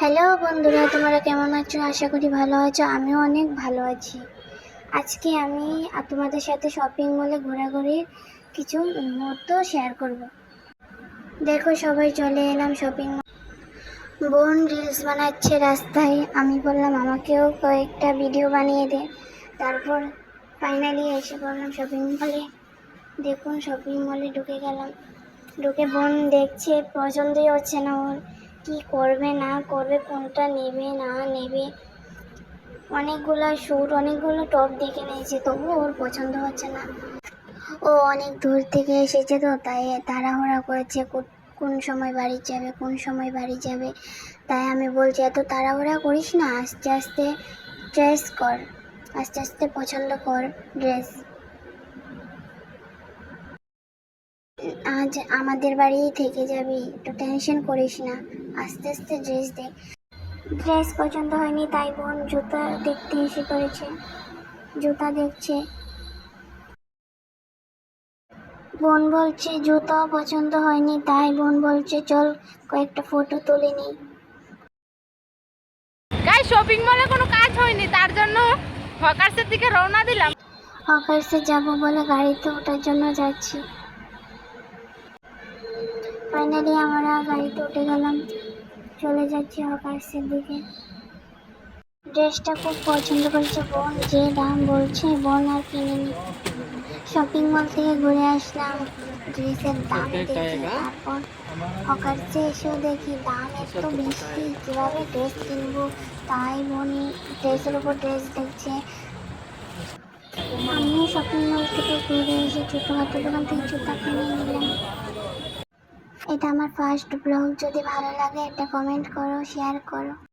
Hello বন্ধুরা, তোমরা কেমন আছো? আশা করি ভালো আছো, আমিও অনেক ভালো আছি। আজকে আমি তোমাদের সাথে শপিং মলে ঘোরাঘুরির কিছু মুহূর্ত শেয়ার করব। দেখো, সবাই চলে এলাম শপিং মল বোন রিলস বানাচ্ছে রাস্তায়। আমি বললাম, আমাকেও কয়েকটা ভিডিও বানিয়ে দে। তারপর ফাইনালি এসে পড়লাম শপিং মলে দেখুন শপিং মলে ঢুকে গেলাম। ঢুকে বোন দেখছে, পছন্দই হচ্ছে না ওর। কি করবে, না করবে, কোনটা নেবে, না নেবে। অনেকগুলো স্যুট অনেকগুলো টপ দেখে নিয়েছে, তবুও ওর পছন্দ হচ্ছে না। ও অনেক দূর থেকে এসেছে তো, তাই তাড়াহুড়া করেছে কোন সময় বাড়ি যাবে, কোন সময় বাড়ি যাবে। তাই আমি বলছি, এত তাড়াহুড়া করিস না, আস্তে আস্তে ড্রেস কর, আস্তে আস্তে পছন্দ কর ড্রেস আজ আমাদের বাড়ি থেকে যাবি, একটু টেনশন করিস না। আস্তে আস্তে ড্রেস দেখ ড্রেস পছন্দ হয়নি তাই বোন জুতা দেখতে এসে পড়েছে। জুতা দেখছে। বোন বলছে জুতাও পছন্দ হয়নি তাই বোন বলছে চল কয়েকটা ফটো তুলে নিই। গাই শপিং মলে কোনো কাজ হয়নি তার জন্য হকার্সের দিকে রওনা দিলাম। হকার্সে যাব বলে গাড়িতে ওঠার জন্য যাচ্ছি। ফাইনালি আমরা গাড়িতে উঠে গেলাম। চলে যাচ্ছি হকার্সের দিকে। ড্রেসটা খুব পছন্দ করেছে বোন যে দাম বলছে বোন আর কিনিনি শপিং মল থেকে ঘুরে আসলাম ড্রেসের দাম দেখি তারপর হকার্সে এসেও দেখি দাম এত বেশি কীভাবে ড্রেস কিনবো? তাই বোন ড্রেসের উপর ড্রেস দেখছে। আমিও শপিং মল থেকে ঘুরে এসে ছোটোখাটো দোকান থেকে জুতা কিনে নিলাম। এটা আমার ফার্স্ট ব্লগ যদি ভালো লাগে একটা কমেন্ট করো শেয়ার করো।